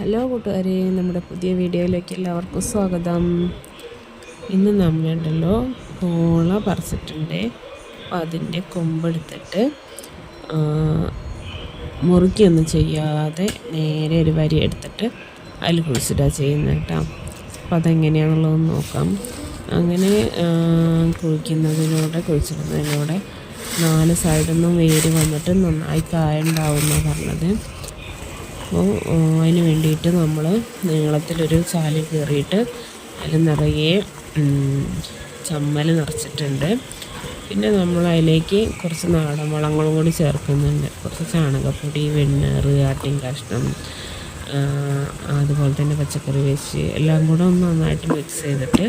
Hello കൂട്ടുകാരെ നമ്മുടെ പുതിയ വീഡിയോയിലേക്ക് എല്ലാവർക്കും സ്വാഗതം. ഇന്ന് നമ്മളുണ്ടല്ലോ പോള പറിച്ചിട്ടുണ്ട്. അപ്പോൾ അതിന്റെ കൊമ്പെടുത്തിട്ട് മുറുക്കിയൊന്നും ചെയ്യാതെ നേരെ ഒരു വരി എടുത്തിട്ട് അതിൽ കുഴിച്ചിട്ടാണ് ചെയ്യുന്നത് കേട്ടോ. അപ്പം അതെങ്ങനെയാണെന്നുള്ളത് നോക്കാം. അങ്ങനെ കുഴിക്കുന്നതിലൂടെ കുഴിച്ചിടുന്നതിലൂടെ നാല് സൈഡിൽ നിന്നും വേര് വന്നിട്ട് നന്നായി കായ ഉണ്ടാവുമെന്നാണ് പറഞ്ഞത്. അപ്പോൾ അതിന് വേണ്ടിയിട്ട് നമ്മൾ നീളത്തിലൊരു ചാൽ കയറിയിട്ട് അതിൽ നിറയെ ചമ്മൽ നിറച്ചിട്ടുണ്ട്. പിന്നെ നമ്മൾ അതിലേക്ക് കുറച്ച് നാടൻ വളങ്ങളും കൂടി ചേർക്കുന്നുണ്ട്. കുറച്ച് ചാണകപ്പൊടി വെണ്ണേറ് ആട്ടിൻ കഷ്ണം അതുപോലെ തന്നെ പച്ചക്കറി വേസ്റ്റ് എല്ലാം കൂടെ ഒന്ന് നന്നായിട്ട് മിക്സ് ചെയ്തിട്ട്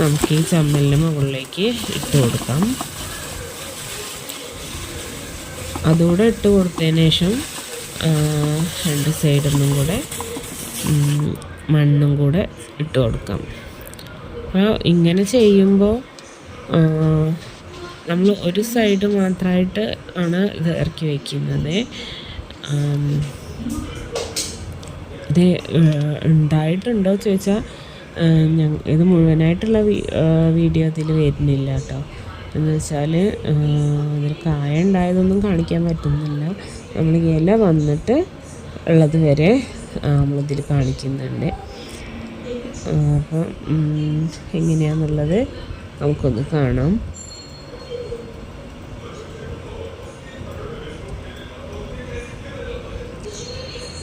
നമുക്ക് ഈ ചമ്മലിന്റെ മുകളിലേക്ക് ഇട്ട് കൊടുക്കാം. അതുകൂടെ ഇട്ട് കൊടുത്തതിന് ശേഷം രണ്ട് സൈഡിൽ നിന്നും കൂടെ മണ്ണും കൂടെ ഇട്ട് കൊടുക്കാം. അപ്പോൾ ഇങ്ങനെ ചെയ്യുമ്പോൾ നമ്മൾ ഒരു സൈഡ് മാത്രമായിട്ട് ആണ് ഇത് ഇറക്കി വയ്ക്കുന്നത് ഇത് ഉണ്ടായിട്ടുണ്ടോ ചോദിച്ചാൽ ഇത് മുഴുവനായിട്ടുള്ള വീഡിയോ അതിൽ വരുന്നില്ല കേട്ടോ. എന്ന് വെച്ചാൽ അതിൽ കായ ഉണ്ടായതൊന്നും കാണിക്കാൻ പറ്റുന്നില്ല. നമ്മൾ ഇല വന്നിട്ട് ഉള്ളത് വരെ നമ്മളിതിൽ കാണിക്കുന്നുണ്ട്. ആ, അപ്പം എങ്ങനെയാണെന്നുള്ളത് നമുക്കൊന്ന് കാണാം.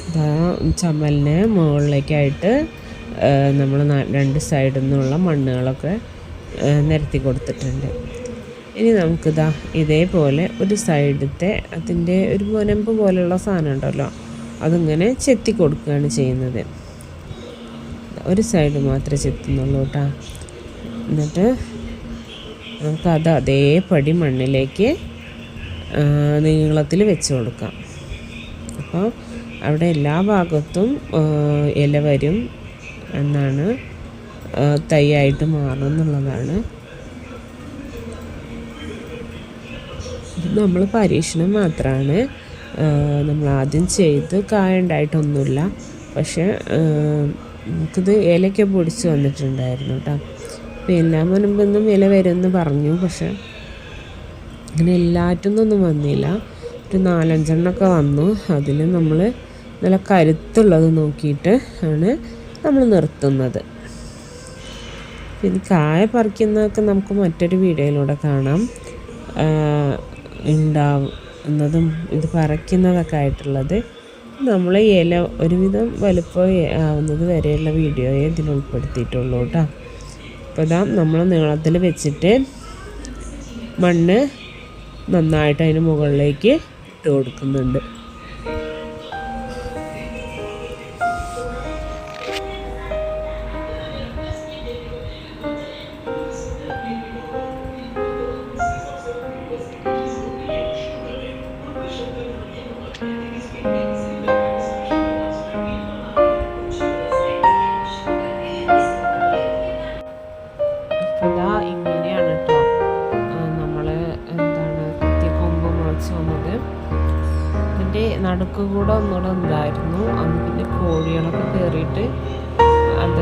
ഇതാ ചമ്മലിന് മുകളിലേക്കായിട്ട് നമ്മൾ രണ്ട് സൈഡിൽ നിന്നുള്ള മണ്ണുകളൊക്കെ ആ, നിരത്തി കൊടുത്തിട്ടുണ്ട്. ഇനി നമുക്കിതാ ഇതേപോലെ ഒരു സൈഡത്തെ അതിന്റെ ഒരു മുനമ്പ് പോലെയുള്ള സാധനം ഉണ്ടല്ലോ അതിങ്ങനെ ചെത്തി കൊടുക്കുകയാണ് ചെയ്യുന്നത്. ഒരു സൈഡ് മാത്രമേ ചെത്തുന്നുള്ളൂ കേട്ടോ. എന്നിട്ട് നമുക്കത് അതേപടി മണ്ണിലേക്ക് നീളത്തിൽ വെച്ച് കൊടുക്കാം. അപ്പോൾ അവിടെ എല്ലാ ഭാഗത്തും ഇല വരും എന്നാണ് തൈയായിട്ട് മാറും എന്നുള്ളതാണ്. നമ്മൾ പരീക്ഷണം മാത്രമാണ് നമ്മൾ ആദ്യം ചെയ്ത് കായ ഉണ്ടായിട്ടൊന്നുമില്ല. പക്ഷേ ആ, നമുക്കിത് ഇലയ്ക്ക് പൊടിച്ച് വന്നിട്ടുണ്ടായിരുന്നു കേട്ടോ പിന്നെ മുൻപൊന്നും ഇല വരുമെന്ന് പറഞ്ഞു. പക്ഷേ അങ്ങനെ എല്ലാറ്റൊന്നും വന്നില്ല. ഒരു നാലഞ്ചെണ്ണമൊക്കെ വന്നു. അതിൽ നമ്മൾ നല്ല കരുത്തുള്ളത് നോക്കിയിട്ട് ആണ് നമ്മൾ നിർത്തുന്നത്. പിന്നെ കായ പറിക്കുന്നതൊക്കെ നമുക്ക് മറ്റൊരു വീഡിയോയിലൂടെ കാണാം. ഉണ്ടാവുന്നതും ഇത് പറിക്കുന്നതൊക്കെ ആയിട്ടുള്ളത് നമ്മൾ ഇല ഒരുവിധം വലുപ്പം ആവുന്നത് വരെയുള്ള വീഡിയോയെ ഇതിൽ ഉൾപ്പെടുത്തിയിട്ടുള്ളൂ കേട്ടോ. അപ്പോൾ ഇതാ നമ്മൾ നീളത്തിൽ വെച്ചിട്ട് മണ്ണ് നന്നായിട്ട് അതിന് മുകളിലേക്ക് ഇട്ട് കൊടുക്കുന്നുണ്ട്. നടുക്ക് കൂടെ ഒന്നുകൂടെ ഉണ്ടായിരുന്നു. അന്ന് പിന്നെ കോഴികളൊക്കെ കയറിയിട്ട് അത്